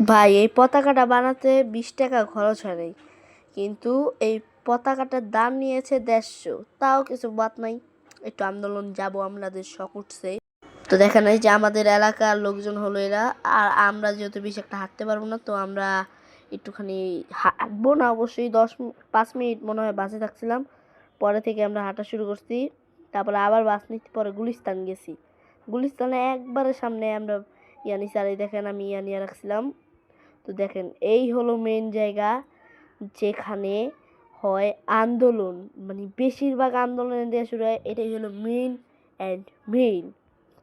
ভাই, এই পতাকাটা বানাতে বিশ টাকা খরচ হয় নাই। কিন্তু এই পতাকাটার দাম নিয়েছে দেড়শো। তাও কিছু বাদ নাই। একটু আন্দোলন যাব আমাদের শখ উঠছে। তো দেখেন এই যে আমাদের এলাকার লোকজন হলো এরা। আর আমরা যেহেতু বেশি একটা হাঁটতে পারব না, তো আমরা একটুখানি হাঁটবো না। অবশ্যই দশ পাঁচ মিনিট মনে হয় বাসে থাকছিলাম। পরে থেকে আমরা হাঁটা শুরু করছি। তারপরে আবার বাস নিতে পরে গুলিস্তান গেছি। গুলিস্তানে একবারের সামনে আমরা ইয়ানি স্যার দেখেন, আমি ইয়ানিয়া রাখছিলাম। তো দেখেন, এই হলো মেন জায়গা যেখানে হয় আন্দোলন। মানে বেশিরভাগ আন্দোলনে দেওয়া শুরু হয়, এটাই হলো মেন অ্যান্ড মেইন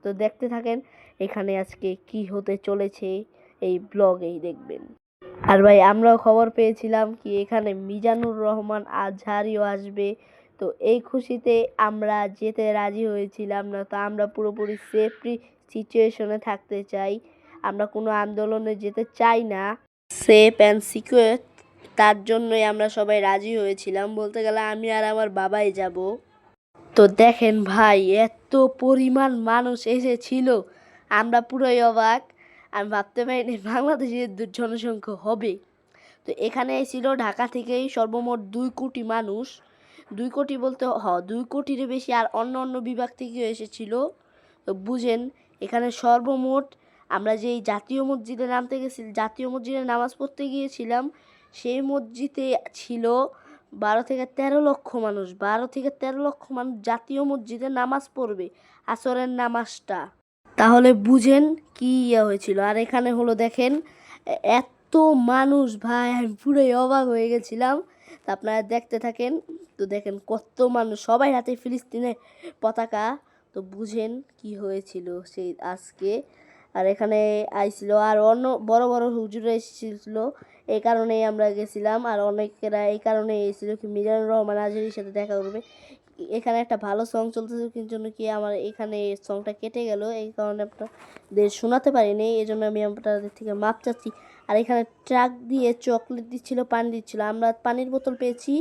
তো দেখতে থাকেন, এখানে আজকে কি হতে চলেছে এই ব্লগেই দেখবেন। আর ভাই, আমরাও খবর পেয়েছিলাম কি এখানে মিজানুর রহমান আজহারিও আসবে। তো এই খুশিতে আমরা যেতে রাজি হয়েছিলাম না, তো আমরা পুরোপুরি সেফটি সিচুয়েশনে থাকতে চাই। আমরা কোনো আন্দোলনে যেতে চাই না। সেফ অ্যান্ড সিকিউর, তার জন্যই আমরা সবাই রাজি হয়েছিলাম। বলতে গেলে আমি আর আমার বাবাই যাব। তো দেখেন ভাই, এত পরিমাণ মানুষ এসেছিল। আমরা পুরোই অবাক। আমি ভাবতে পারিনি বাংলাদেশের জনসংখ্যা হবে। তো এখানে এসেছিল ঢাকা থেকেই সর্বমোট দুই কোটি মানুষ। দুই কোটি বলতে, হ, দুই কোটির বেশি আর অন্য অন্য বিভাগ থেকেও এসেছিল। তো বুঝেন, এখানে সর্বমোট আমরা যেই জাতীয় মসজিদে নামতে গেছি জাতীয় মসজিদে নামাজ পড়তে গিয়েছিলাম, সেই মসজিদে ছিল বারো থেকে তেরো লক্ষ মানুষ। বারো থেকে তেরো লক্ষ মানুষ জাতীয় মসজিদে নামাজ পড়বে আসরের নামাজটা। তাহলে বুঝেন কি ইয়ে হয়েছিল। আর এখানে হলো দেখেন, এত মানুষ, ভাই, আমি পুরোই অবাক হয়ে গেছিলাম। তা আপনারা দেখতে থাকেন, তো দেখেন কত মানুষ, সবাই হাতে ফিলিস্তিনের পতাকা। তো বুঝেন কি হয়েছিল সেই আজকে। আর এখানে আইছিল আর অন্য বড় বড় হুজুরা এসেছিল। এই কারণেই আমরা গেছিলাম আর অনেকেরা এই কারণে এসেছিল কি মিজানুর রহমান আজহারির সাথে দেখা করবে। এখানে একটা ভালো সং চলতেছে কিন্তু জন্য কি আমার এখানে সংটা কেটে গেল, এই কারণে আপনাদের শোনাতে পারিনি এই জন্য আমি আপনাদের থেকে মাপ চাচ্ছি। আর এখানে ট্রাক দিয়ে চকলেট দিচ্ছিল, পানি দিচ্ছিল। আমরা পানির বোতল পেয়েছি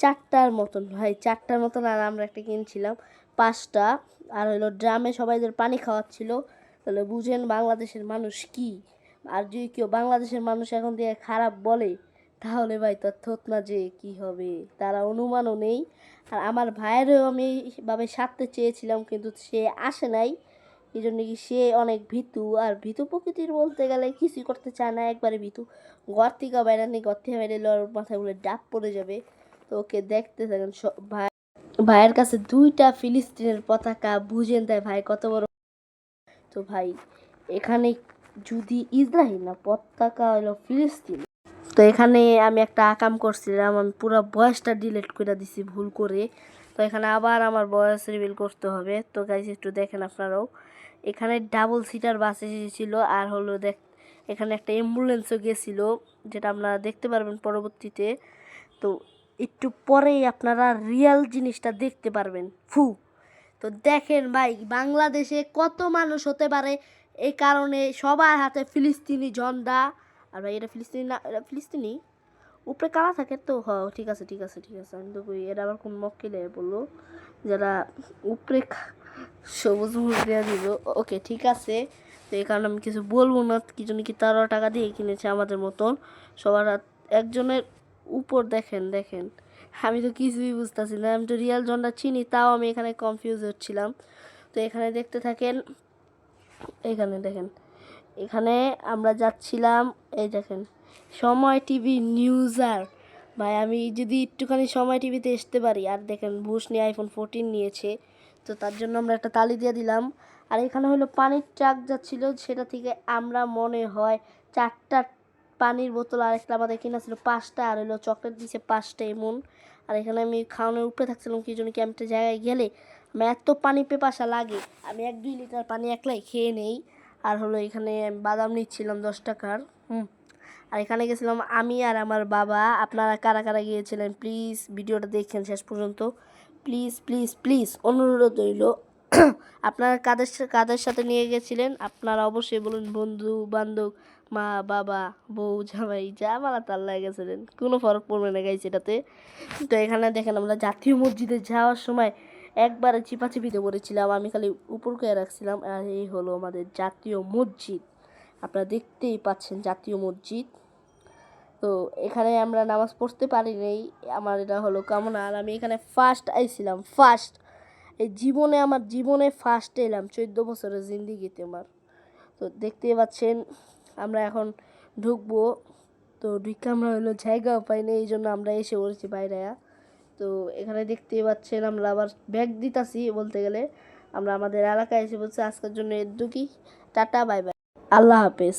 চারটার মতন ভাই, চারটার মতন আর আমরা একটা কিনছিলাম পাঁচটা। আর হলো ড্রামে সবাইদের পানি খাওয়াচ্ছিল। তাহলে বুঝেন বাংলাদেশের মানুষ কি? আর যদি কেউ বাংলাদেশের মানুষ এখন দিয়ে খারাপ বলে, তাহলে ভাই তোর থোত না যে কী হবে? তারা অনুমানও নেই। আর আমার ভাইয়েরও আমি এইভাবে সারতে চেয়েছিলাম, কিন্তু সে আসে নাই। এই জন্য কি সে অনেক ভীতু? আর ভীতু প্রকৃতির বলতে গেলে কিছুই করতে চায় না, একবারে ভীতু। ঘর থেকে বাইরে নেই, ঘর থেকে বাইরে মাথায় বলে ডাব পড়ে যাবে। তো ওকে দেখতে থাকেন স- ভাই। ভাইয়ের কাছে দুইটা ফিলিস্তিনের পতাকা, বুঝেন তাই ভাই কত বড় তো ভাই, এখানে যদি ইসরায়েল না, পতাকা হলো ফিলিস্তিন। তো এখানে আমি একটা আকাম করছিলাম, আমি পুরো বয়সটা ডিলিট করে দিছি ভুল করে। তো এখানে আবার আমার বয়স রিভিল করতে হবে। তো গাইজ একটু দেখেন আপনারাও। এখানে ডাবল সিটার বাস এসেছিল, আর হলো দেখ, এখানে একটা অ্যাম্বুলেন্সও গেছিল, যেটা আপনারা দেখতে পারবেন পরবর্তীতে। তো একটু পরেই আপনারা রিয়াল জিনিসটা দেখতে পারবেন। ফু! তো দেখেন ভাই, বাংলাদেশে কত মানুষ হতে পারে? এই কারণে সবার হাতে ফিলিস্তিনি ঝন্ডা। আর ভাই, এটা ফিলিস্তিনি না, এটা ফিলিস্তিনি? উপরে কালা থাকে তো? হ, ঠিক আছে ঠিক আছে ঠিক আছে। আমি তো কই, এরা আবার কোন মক্কেলে বলল যারা উপরে সবুজ মুখ দেওয়া দিল। ওকে, ঠিক আছে। তো এই কারণে আমি কিছু বলব না। কি জন্য কি তেরো টাকা দিয়ে কিনেছে আমাদের মতন? সবার হাত- একজনের উপর দেখেন দেখেন। আমি তো কিছুই বুঝতেছি না, আমি তো রিয়াল জনটা চিনি, তাও আমি এখানে কনফিউজ হচ্ছিলাম। তো এখানে দেখতে থাকেন, এখানে দেখেন, এখানে আমরা যাচ্ছিলাম, এই দেখেন, সময় টিভি নিউজার ভাই, আমি যদি একটুখানি সময় টিভিতে আসতে পারি, আর দেখেন বুশ নিয়ে আইফোন ফোরটিন নিয়েছে, তো তার জন্য আমরা একটা তালি দিয়ে দিলাম। আর এখানে হলো পানির ট্রাক যাচ্ছিল, সেটা থেকে আমরা মনে হয় চারটা পানির বোতল আর একটা আমাদের কিনা ছিল পাঁচটা, আর হলো চকলেট দিয়েছে পাঁচটা এমন। আর এখানে আমি খাওয়ানোর উপরে থাকছিলাম কি জন্য কি আমি একটা জায়গায় গেলে। আমার এত পানি পেপাসা লাগে, আমি এক দুই লিটার পানি একলাই খেয়ে নেই। আর হলো এখানে বাদাম নিচ্ছিলাম দশ টাকার, হুম। আর এখানে গেছিলাম আমি আর আমার বাবা। আপনারা কারা কারা গিয়েছিলেন প্লিজ ভিডিওটা দেখেন শেষ পর্যন্ত। প্লিজ প্লিজ প্লিজ অনুরোধ রইল। আপনারা কাদের কাদের সাথে নিয়ে গেছিলেন? আপনারা অবশ্যই বলুন বন্ধু বান্ধব মা, বাবা, বউ, জামাই, যা মালা তার গেছিলেন। কোনো ফরক পড়বে না গাইছে এটাতে। তো এখানে দেখেন আমরা জাতীয় মসজিদে যাওয়ার সময় একবারে চিপাচিপিতে পড়েছিলাম। আমি খালি উপর করে রাখছিলাম। আর এই হলো আমাদের জাতীয় মসজিদ। আপনারা দেখতেই পাচ্ছেন জাতীয় মসজিদ। তো এখানে আমরা নামাজ পড়তে পারি নাই। আমার এটা হলো কামনা। আর আমি এখানে ফার্স্ট আইছিলাম। ফার্স্ট এই জীবনে আমার জীবনে ফার্স্ট এলাম। চোদ্দ বছরের জিন্দিগিতে আমার। তো দেখতেই পাচ্ছেন আমরা এখন ঢুকবো। তো ঢুকে আমরা হলো জায়গাও পাই না এই জন্য আমরা এসে পড়েছি বাইরে তো এখানে দেখতে পাচ্ছেন আমরা আবার ব্যাগ দিতাছি বলতে গেলে। আমরা আমাদের এলাকায় এসে বলছি, আজকের জন্য এর দুকি টাটা, বাই বাই। আল্লাহ হাফেজ।